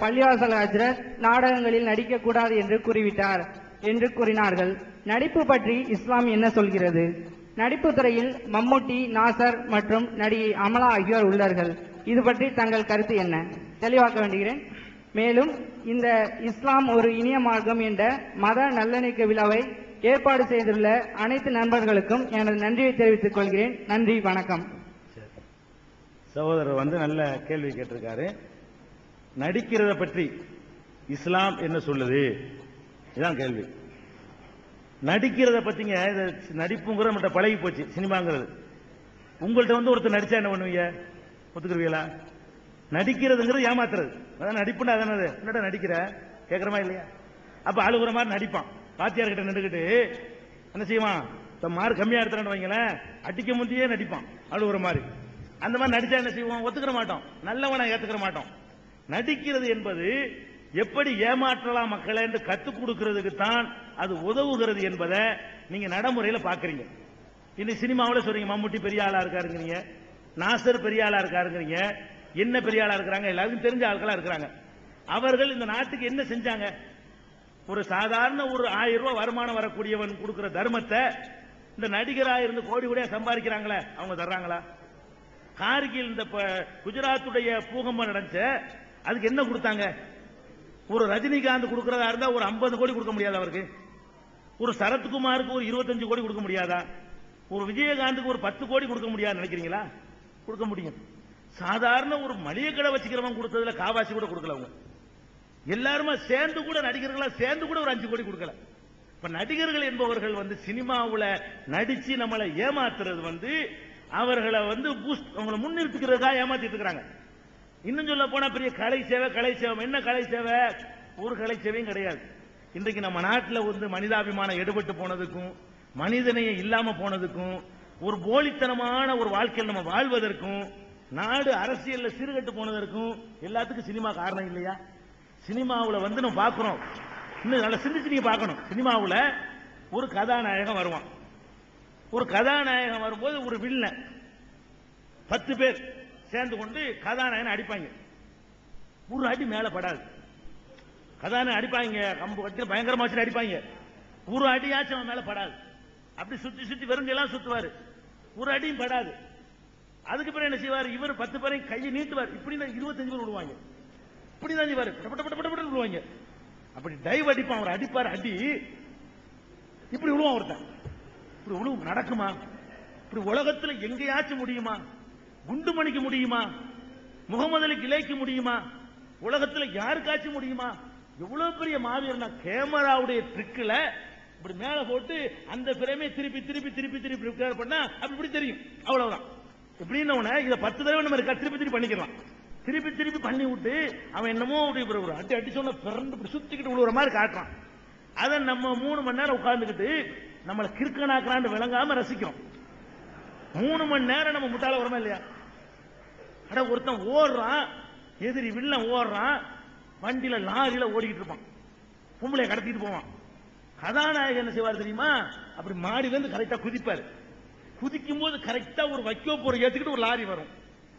பள்ளிவாசல் ஆசிரியர் நாடகங்களில் நடிக்கக்கூடாது என்று கூறிவிட்டார் என்று கூறினார்கள். நடிப்பு பற்றி இஸ்லாம் என்ன சொல்கிறது? நடிப்பு துறையில் மம்முட்டி நாசர் மற்றும் நடிகை அமலா ஆகியோர் உள்ளார்கள். இது பற்றி தங்கள் கருத்து என்ன? தெளிவாக்க வேண்டுகிறேன். மேலும் இந்த இஸ்லாம் ஒரு இனிய மார்க்கம் என்ற மத நல்லிணக்க விழாவை ஏற்பாடு செய்துள்ள அனைத்து நண்பர்களுக்கும் எனது நன்றியை தெரிவித்துக் கொள்கிறேன். நன்றி வணக்கம். சகோதரர் வந்து நல்ல கேள்வி கேட்டிருக்காரு. நடிக்கிறத பற்றி இஸ்லாம் என்ன சொல்லுது? இதான் கேள்வி. நடிக்கிறத பத்திங்க இது நடிப்புங்கிற மட்டும் பழகி போச்சு சினிமாங்கிறது. உங்கள்கிட்ட வந்து ஒருத்தர் நடிச்சா என்ன பண்ணுவீங்க? ஒத்துக்குருவீங்களா? நடிக்கிறதுங்கிறது ஏமாத்துறது. அதான் நடிப்புன்னா அதானது என்னடா நடிக்கிற? கேட்குறமா இல்லையா? அப்ப அழுகுற மாதிரி நடிப்பான். பாத்தியார் கிட்ட நின்றுக்கிட்டு என்ன செய்வான்? இப்போ மார்க் கம்மியா எடுத்துறான்னு வைங்களேன். அடிக்க முந்தையே நடிப்பான். அழுகுற மாதிரி. அந்த மாதிரி நடிச்சா என்ன செய்வோம் ஒத்துக்கிற மாட்டோம் நல்லவனை ஏத்துக்கிற மாட்டோம் நடிக்கிறது என்பது எப்படி ஏமாற்றலாம் மக்களை என்று கத்துக் கொடுக்கிறதுக்கு தான் அது உதவுகிறது என்பதை நீங்க நடைமுறையில பாக்குறீங்க இன்னைக்கு சினிமாவில் சொல்றீங்க மம்முட்டி பெரிய ஆளா இருக்காருங்கிறீங்க நாசர் பெரிய ஆளா இருக்காருங்கிறீங்க என்ன பெரிய ஆளா இருக்கிறாங்க எல்லாருக்கும் தெரிஞ்ச ஆட்களா இருக்கிறாங்க. அவர்கள் இந்த நாட்டுக்கு என்ன செஞ்சாங்க? ஒரு சாதாரண ஒரு ஆயிரம் ரூபாய் வருமானம் வரக்கூடியவன் கொடுக்கிற தர்மத்தை இந்த நடிகராக இருந்து கோடி கோடியா சம்பாதிக்கிறாங்களே அவங்க தர்றாங்களா? கார்கில் இந்த குஜராத்துடைய பூகம்பம் நடந்துச்சு. அதுக்கு என்ன கொடுத்தாங்க? ஒரு ரஜினிகாந்த் கொடுக்கறதா இருந்தா ஒரு 50 கோடி கொடுக்க முடியாது அவருக்கு? ஒரு சரத்குமாருக்கு ஒரு 25 கோடி கொடுக்க முடியாதா? ஒரு விஜயகாந்துக்கு ஒரு பத்து கோடி கொடுக்க முடியாது நினைக்கிறீங்களா? கொடுக்க முடியும். சாதாரண ஒரு மளிகை கடை வச்சுக்கிறவங்க கொடுத்ததுல காவாசி கூட கொடுக்கல அவங்க. எல்லாருமே சேர்ந்து கூட நடிகர்களா சேர்ந்து கூட ஒரு அஞ்சு கோடி கொடுக்கல. இப்ப நடிகர்கள் என்பவர்கள் வந்து சினிமாவில் நடிச்சு நம்மளை ஏமாத்துறது வந்து அவர்களை வந்து பூஸ்ட் அவங்களை முன்னிறுத்துக்கிறதுக்காக ஏமாத்திட்டு இருக்கிறாங்க. இன்னும் சொல்ல போனா பெரிய கலை சேவை கலை சேவை. என்ன கலை சேவை? ஒரு கலை சேவையும் கிடையாது. இன்றைக்கு நம்ம நாட்டில் வந்து மனிதாபிமானம் எடுபட்டு போனதுக்கும் மனிதனையே இல்லாம போனதுக்கும் ஒரு போலித்தனமான ஒரு வாழ்க்கையில் நம்ம வாழ்வதற்கும் நாடு அரசியல்ல சீர்கட்டு போனதற்கும் எல்லாத்துக்கும் சினிமா காரணம் இல்லையா? சினிமாவில் வந்து நம்ம பார்க்கிறோம். இன்னும் நல்லா சிந்திச்சு நீங்க பார்க்கணும். சினிமாவில் ஒரு கதாநாயகன் வருவான். ஒரு கதாநாயகன் வரும்போது ஒரு வில்லன் பத்து பேர். சேர்ந்து கொண்டு கதாநாயகன் அடிப்பாங்க. ஒரு அடி மேல படாது. கதாநாயகன் அடிப்பாங்க. கம்பு கட்டி பயங்கரமா வச்சு அடிப்பாங்க. ஒரு அடியாச்சும் அவன் மேல படாது. அப்படி சுத்தி சுத்தி வெறுங்கெல்லாம் சுத்துவாரு. ஒரு அடியும் படாது. அதுக்கு பிறகு என்ன செய்வார்? இவர் பத்து பேரையும் கையை நீட்டுவார். இப்படி தான் இருபத்தஞ்சு பேர் விடுவாங்க. இப்படி தான் செய்வார் பட்ட பட்ட பட்ட விடுவாங்க. அப்படி டைவ் அடிப்பான். அவர் அடிப்பார். அடி. இப்படி விழுவான் ஒருத்தன். இப்படி விழுவும் நடக்குமா? இப்படி உலகத்துல எங்கேயாச்சும் முடியுமா? குண்டுமணிக்கு முடியுமா? முகமது அலி கிளைக்கு முடியுமா? உலகத்துல யாருக்காச்சும் முடியுமா? எவ்வளவு பெரிய மாவீரனா? கேமராவுடைய ட்ரிக்ல இப்படி மேல போட்டு அந்த பிரேமே திருப்பி திருப்பி திருப்பி திருப்பி ரிப்பேர் பண்ணா அப்படி இப்படி தெரியும். அவ்வளவுதான். எப்படின்னு உடனே இதை பத்து தடவை நம்ம இருக்கா திருப்பி திருப்பி பண்ணிக்கலாம். திருப்பி திருப்பி பண்ணி விட்டு அவன் என்னமோ அப்படி ஒரு ஒரு அடி அடி சொன்ன பிறந்து இப்படி சுத்திக்கிட்டு விழுவுற மாதிரி காட்டுறான். அதை நம்ம மூணு மணி நேரம் உட்கார்ந்துக்கிட்டு நம்மளை கிறுக்கனாக்குறான்னு விளங்காம ரசிக்கிறோம். மூணு மணி நேரம் நம்ம முட்டாள வரமா இல்லையா? அட ஒருத்தன் ஓடுறான் எதிரி வில்லன் ஓடுறான் வண்டியில லாரியில ஓடிக்கிட்டு இருப்பான். பொம்பளை கடத்திட்டு போவான். கதாநாயகன் என்ன செய்வார் தெரியுமா? அப்படி மாடியில இருந்து கரெக்டா குதிப்பாரு. குதிக்கும் போது கரெக்டா ஒரு வைக்கோ போற ஏத்துக்கிட்டு ஒரு லாரி வரும்.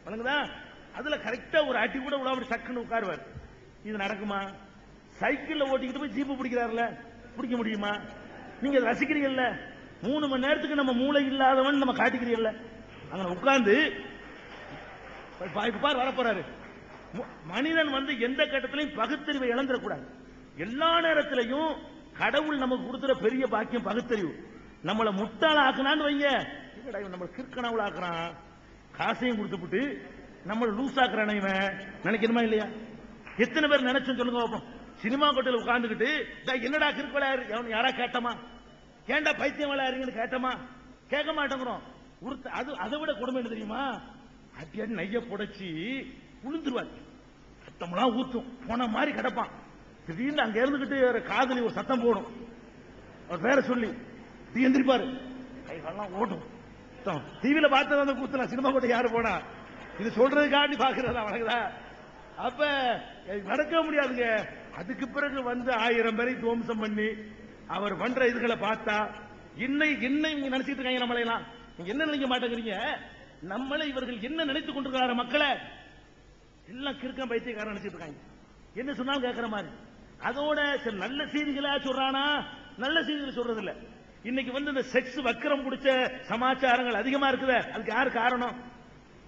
வணங்குதா? அதுல கரெக்டா ஒரு அடி கூட விட அப்படி சக்குன்னு உட்காருவார். இது நடக்குமா? சைக்கிள்ல ஓட்டிக்கிட்டு போய் ஜீப்பு பிடிக்கிறாருல? பிடிக்க முடியுமா? நீங்க அதை ரசிக்கிறீங்கல்ல? மூணு மணி நேரத்துக்கு நம்ம மூளை இல்லாதவன் நம்ம காட்டிக்கிறீங்கல்ல? அங்க உட்கார்ந்து பார் வரப்போறாரு. மனிதன் வந்து எந்த கட்டத்திலையும் பகுத்தறிவை இழந்துடக்கூடாது எல்லா நேரத்திலையும் கடவுள் நமக்கு கொடுத்துற பெரிய பாக்கியம் பகுத்தறிவு. நம்மளை முட்டாள ஆக்குனான்னு வைங்க. என்னடா இவன் நம்மளை கிற்கனவுல ஆக்குறான் காசையும் கொடுத்துப்புட்டு நம்மளை லூஸ் ஆக்குறான இவன். நினைக்கணுமா இல்லையா? எத்தனை பேர் நினைச்சோம் சொல்லுங்க பார்ப்போம் சினிமா கோட்டையில் உட்காந்துக்கிட்டு என்னடா கிறுக்கோளாரு அவன் யாரா கேட்டமா? ஏன்டா பைத்தியம் விளையாடுறீங்கன்னு கேட்டமா? கேட்க மாட்டேங்கிறோம். அது அதை விட கொடுமை என்ன தெரியுமா? அடி நைய புடைச்சி உளுந்துருவாரு சத்தம்லாம் ஊத்தும். போன மாதிரி கிடப்பான். திடீர்னு அங்க இருந்துகிட்டு ஒரு காதலி ஒரு சத்தம் போடும். அவர் பேரை சொல்லி தீ எந்திரிப்பாரு. கை ஓட்டும் ஓடும் டிவியில பார்த்தது அந்த கூத்துல சினிமா கூட யாரு போனா? இது சொல்றதுக்காண்டி பாக்குறதா வணங்குதா அப்ப நடக்க முடியாதுங்க. அதுக்கு பிறகு வந்து ஆயிரம் பேரை துவம்சம் பண்ணி அவர் பண்ற இதுகளை பார்த்தா இன்னை இன்னை நினைச்சிட்டு இருக்காங்க நம்மளையெல்லாம் நீங்க என்ன நினைக்க மாட்டேங்கிறீங்க? நம்மளை இவர்கள் என்ன நினைத்துக் கொண்டிருக்கிறார மக்களை? எல்லாம் கிறுக்கம் பைத்தியக்காரன் நினைச்சிட்டு இருக்காங்க. என்ன சொன்னாலும் கேட்கிற மாதிரி. அதோட சில நல்ல செய்திகளா சொல்றானா? நல்ல செய்திகள் சொல்றது இல்ல இன்னைக்கு வந்து இந்த செக்ஸ் வக்கரம் பிடிச்ச சமாச்சாரங்கள் அதிகமா இருக்குதே. அதுக்கு யாரு காரணம்?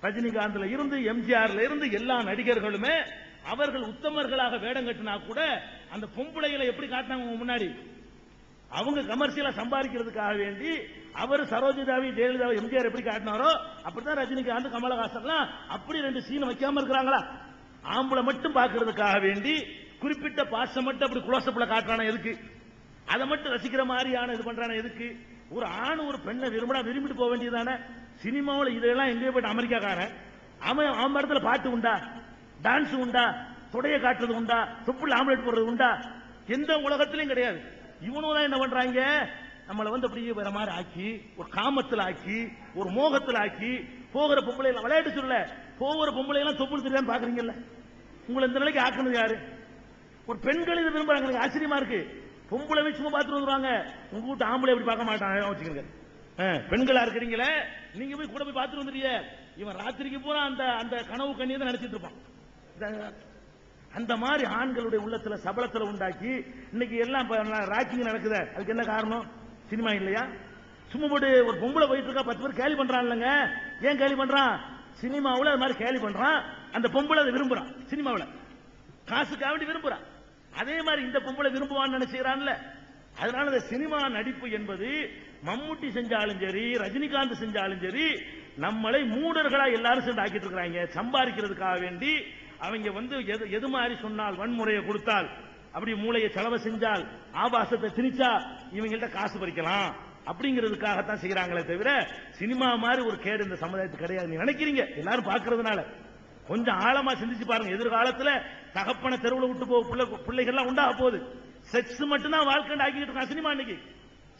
ரஜினிகாந்த்ல இருந்து எம்ஜிஆர்ல இருந்து எல்லா நடிகர்களுமே அவர்கள் உத்தமர்களாக வேடம் கட்டினா கூட அந்த பொம்பளைகளை எப்படி காட்டினாங்க முன்னாடி? அவங்க கமர்ஷியலா சம்பாதிக்கிறதுக்காக வேண்டி அவர் சரோஜிதாவி ஜெயலலிதாவை எம்ஜிஆர் எப்படி காட்டினாரோ அப்படித்தான் ரஜினிகாந்த் கமலஹாசன்லாம் அப்படி ரெண்டு சீன் வைக்காம இருக்கிறாங்களா? ஆம்பளை மட்டும் பாக்குறதுக்காக வேண்டி குறிப்பிட்ட பாசம் மட்டும் அப்படி குளோசப்ல காட்டுறானா எதுக்கு? அதை மட்டும் ரசிக்கிற மாதிரியான இது பண்றானா எதுக்கு? ஒரு ஆண் ஒரு பெண்ணை விரும்பினா விரும்பிட்டு போக வேண்டியதானே சினிமாவில் இதெல்லாம் எங்கேயோ போயிட்டு அமெரிக்காக்காரன். அவன் அவன் இடத்துல பாட்டு உண்டா? டான்ஸ் உண்டா? தொடைய காட்டுறது உண்டா? தொப்புள் ஆம்லெட் போடுறது உண்டா? எந்த உலகத்திலையும் கிடையாது. இவனும் என்ன பண்றாங்க? நம்மளை வந்து அப்படியே வேற மாதிரி ஆக்கி ஒரு காமத்தில் ஆக்கி ஒரு மோகத்தில் ஆக்கி போகிற பொம்பளை எல்லாம் விளையாட்டு சொல்ல போகிற பொம்பளை எல்லாம் தொப்புள் தெரியாம பாக்குறீங்கல்ல. உங்களை இந்த நிலைக்கு ஆக்குனது யாரு? ஒரு பெண்கள் இதை விரும்புறாங்க. எனக்கு ஆச்சரியமா இருக்கு. பொம்பளை சும்மா பார்த்துட்டு வந்துருவாங்க. உங்க வீட்டு ஆம்பளை எப்படி பார்க்க மாட்டாங்க வச்சுக்கோங்க. ஆ, பெண்களா இருக்கிறீங்களே? நீங்க போய் கூட போய் பார்த்துட்டு வந்துடுறீங்க. இவன் ராத்திரிக்கு பூரா அந்த அந்த கனவு கண்ணியை தான் நினைச்சிட்டு இருப்பான். அந்த மாதிரி ஆண்களுடைய உள்ளத்துல சபலத்துல உண்டாக்கி இன்னைக்கு எல்லாம் ராக்கிங் நடக்குது அதுக்கு என்ன காரணம்? சினிமா இல்லையா? சும்மா போட்டு ஒரு பொம்பளை போயிட்டு இருக்கா பத்து பேர் கேலி பண்றான் இல்லைங்க. ஏன் கேலி பண்றான்? சினிமாவில் அது மாதிரி கேலி பண்றான். அந்த பொம்பளை அதை விரும்புறான் சினிமாவில். காசுக்காக வேண்டி விரும்புறான். அதே மாதிரி இந்த பொம்பளை விரும்புவான்னு நினைச்சுக்கிறான்ல. அதனால இந்த சினிமா நடிப்பு என்பது மம்முட்டி செஞ்சாலும் சரி ரஜினிகாந்த் செஞ்சாலும் சரி நம்மளை மூடர்களா எல்லாரும் சேர்ந்து ஆக்கிட்டு இருக்கிறாங்க. சம்பாதிக்கிறதுக்காக வேண்டி அவங்க வந்து எது எது மாதிரி சொன்னால் வன்முறையை கொடுத்தால் அப்படி மூளையை செலவு செஞ்சால் ஆபாசத்தை திணிச்சா இவங்கள்ட்ட காசு பறிக்கலாம். அப்படிங்கிறதுக்காகத்தான் செய்யறாங்களே தவிர சினிமா மாதிரி ஒரு கேடு இந்த சமுதாயத்துக்கு கிடையாது. நீங்க நினைக்கிறீங்க? எல்லாரும் பார்க்கறதுனால. கொஞ்சம் ஆழமா சிந்திச்சு பாருங்க. எதிர்காலத்துல தகப்பனை தெருவில் விட்டு போக பிள்ளை பிள்ளைகள்லாம் உண்டாக போகுது. செக்ஸ் மட்டும்தான் வாழ்க்கை ஆக்கிட்டு இருக்கான் சினிமா இன்னைக்கு.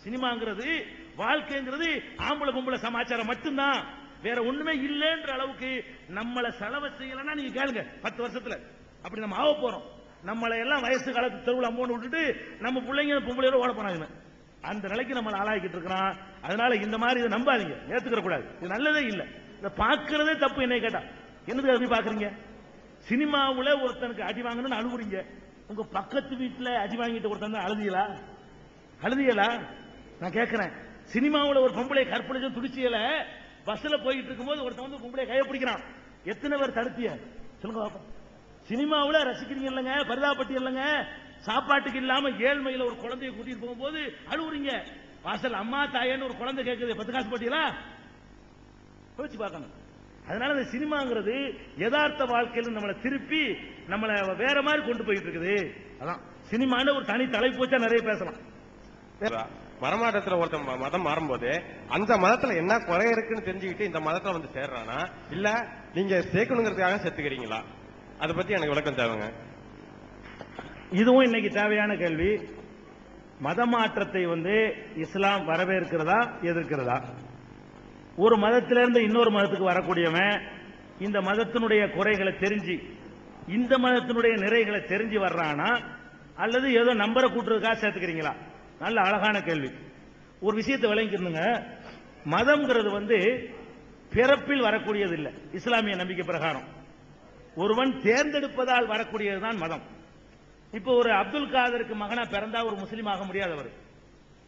சினிமாங்கிறது வாழ்க்கைங்கிறது ஆம்பளை பொம்பளை சமாச்சாரம் மட்டும்தான். வேற ஒண்ணுமே இல்லைன்ற அளவுக்கு நம்மளை செலவு செய்யலன்னா நீங்க கேளுங்க பத்து வருஷத்துல. அப்படி நம்ம ஆக போறோம். நம்மளை எல்லாம் வயசு காலத்து தெருவில் அம்மோன்னு விட்டுட்டு நம்ம பிள்ளைங்க பொம்பளையோட ஓட போனாங்க அந்த நிலைக்கு நம்மளை ஆளாகிட்டு இருக்கிறான். அதனால இந்த மாதிரி இதை நம்பாதீங்க. ஏத்துக்கிற கூடாது. இது நல்லதே இல்லை. இதை பார்க்கறதே தப்பு என்ன கேட்டா. என்னது அப்படி பாக்குறீங்க சினிமாவுல ஒருத்தனுக்கு அடி வாங்கணும்னு அழுகுறீங்க. உங்க பக்கத்து வீட்டுல அடி வாங்கிட்டு ஒருத்தன் தான் அழுதியலா? அழுதியலா? நான் கேட்கிறேன் சினிமாவுல ஒரு பொம்பளை கற்பழிச்சு துடிச்சியல பஸ்ல போயிட்டு இருக்கும்போது ஒருத்தன் வந்து பொம்பளை கையை பிடிக்கிறான். எத்தனை பேர் தடுத்திய? சொல்லுங்க பாப்போம். சினிமாவில் ரசிக்கிறீங்க இல்லைங்க பரிதாபட்டி இல்லைங்க. சாப்பாட்டுக்கு இல்லாம ஏழ்மையில ஒரு குழந்தைய கூட்டிட்டு போகும்போது அழுவுறீங்க. வாசல் அம்மா தாயேன்னு ஒரு குழந்தை கேட்குது பத்து காசு போட்டீங்களா யோசிச்சு பார்க்கணும். அதனால இந்த சினிமாங்கிறது யதார்த்த வாழ்க்கையில் நம்மளை திருப்பி நம்மளை வேற மாதிரி கொண்டு போயிட்டு இருக்குது. அதான். சினிமான்னு ஒரு தனி தலைப்பு வச்சா நிறைய பேசலாம். மரமாட்டத்துல ஒருத்தன் மதம் மாறும்போது அந்த மதத்துல என்ன குறை இருக்குன்னு தெரிஞ்சுக்கிட்டு இந்த மதத்துல வந்து சேர்றானா? இல்ல நீங்க சேர்க்கணுங்கிறதுக்காக சேர்த்துக்கிறீங்களா அதை பத்தி எனக்கு விளக்கம் தேவைங்க. இதுவும் இன்னைக்கு தேவையான கேள்வி. மத மாற்றத்தை வந்து இஸ்லாம் வரவேற்கிறதா எதிர்க்கிறதா? ஒரு மதத்திலிருந்து இன்னொரு மதத்துக்கு வரக்கூடியவன் இந்த மதத்தினுடைய குறைகளை தெரிஞ்சு இந்த மதத்தினுடைய நிறைகளை தெரிஞ்சு வர்றானா? அல்லது ஏதோ நம்பரை கூட்டுறதுக்காக சேர்த்துக்கிறீங்களா? நல்ல அழகான கேள்வி. ஒரு விஷயத்தை விளங்கிக்கணுங்க. மதம்ங்கிறது வந்து பிறப்பில் வரக்கூடியது இல்லை இஸ்லாமிய நம்பிக்கை பிரகாரம். ஒருவன் தேர்ந்தெடுப்பதால் வரக்கூடியதுதான் மதம். இப்போ ஒரு அப்துல் காதருக்கு மகனா பிறந்தா ஒரு முஸ்லீம் ஆக முடியாதவர்.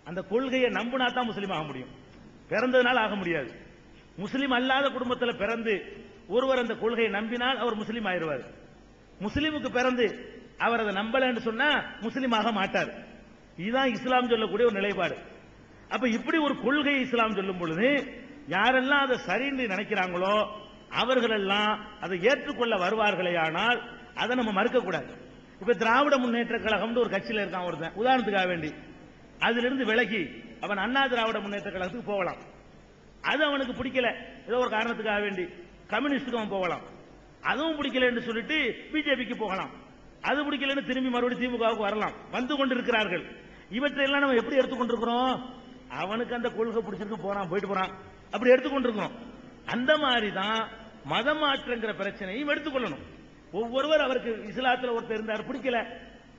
அந்த கொள்கையை நம்பினா தான் முஸ்லீம் ஆக முடியும். பிறந்ததுனால ஆக முடியாது. முஸ்லீம் அல்லாத குடும்பத்தில் பிறந்து ஒருவர் அந்த கொள்கையை நம்பினால் அவர் முஸ்லீம் ஆயிடுவார். முஸ்லீமுக்கு பிறந்து அவர் அதை நம்பலன்னு சொன்னா முஸ்லீம் ஆக மாட்டார். இதுதான் இஸ்லாம் சொல்லக்கூடிய ஒரு நிலைப்பாடு. அப்ப இப்படி ஒரு கொள்கை இஸ்லாம் சொல்லும் பொழுது யாரெல்லாம் அதை சரின்னு நினைக்கிறாங்களோ அவர்களெல்லாம் அதை ஏற்றுக்கொள்ள வருவார்களே ஆனால் அதை நம்ம மறுக்கக்கூடாது. இப்ப திராவிட முன்னேற்ற கழகம்னு ஒரு கட்சியில் இருக்கான் ஒருத்தன். உதாரணத்துக்காக வேண்டி. அதிலிருந்து விலகி அவன் அண்ணா திராவிட முன்னேற்ற கழகத்துக்கு போகலாம். அது அவனுக்கு பிடிக்கல. ஏதோ ஒரு காரணத்துக்காக வேண்டி. கம்யூனிஸ்டுக்கு அவன் போகலாம். அதுவும் பிடிக்கலன்னு சொல்லிட்டு பிஜேபிக்கு போகலாம். அது பிடிக்கலன்னு திரும்பி மறுபடியும் திமுகவுக்கு வரலாம். வந்து கொண்டிருக்கிறார்கள். இவற்றையெல்லாம் நம்ம எப்படி எடுத்துக்கொண்டிருக்கிறோம் அவனுக்கு அந்த கொள்கை பிடிச்சிருக்கு போறான் போயிட்டு போறான். அப்படி எடுத்துக்கொண்டிருக்கிறோம் அந்த மாதிரி தான் மதம் மாற்றங்கிற பிரச்சனையும் எடுத்துக்கொள்ளணும் ஒவ்வொருவர் அவருக்கு இஸ்லாத்துல ஒருத்தர் இருந்தார் பிடிக்கல.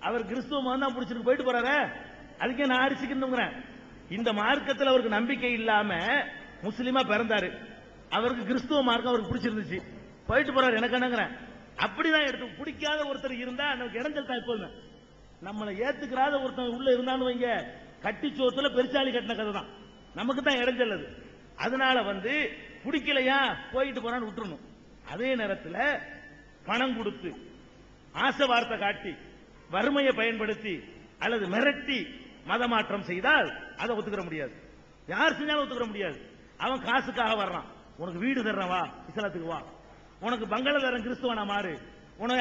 அவர் கிறிஸ்துவ மதம் தான் பிடிச்சிருக்கு போயிட்டு போறாரு. அதுக்கே நான் அரிசிக்கணுங்கிறேன். இந்த மார்க்கத்தில் அவருக்கு நம்பிக்கை இல்லாம முஸ்லீமா பிறந்தாரு. அவருக்கு கிறிஸ்துவ மார்க்கம் அவருக்கு பிடிச்சிருந்துச்சு. போயிட்டு போறாரு எனக்கு என்னங்கிறேன். அப்படிதான் எடுத்து பிடிக்காத ஒருத்தர் இருந்தா நமக்கு இடைஞ்சல் தான் எப்போதுமே. நம்மளை ஏத்துக்கிறாத ஒருத்தன் உள்ள இருந்தான்னு வைங்க. கட்டி சோத்துல பெருசாலி கட்டின கதை தான். நமக்கு தான் இடைஞ்சல் அது அதனால வந்து பிடிக்கலையா போயிட்டு போறான்னு விட்டுறணும். அதே நேரத்தில் பணம் கொடுத்து ஆசை வார்த்தை காட்டி வறுமையை பயன்படுத்தி அல்லது மிரட்டி மதமாற்றம் செய்தால் அதை ஒத்துக்கிற முடியாது. யார் செஞ்சாலும் ஒத்துக்கிற முடியாது. அவன் காசுக்காக வர்றான். உனக்கு வீடு தர்றவா வா இஸ்லாத்துக்கு வா. உனக்கு பங்களா தரேன் கிறிஸ்துவனா மாறு. உனக்கு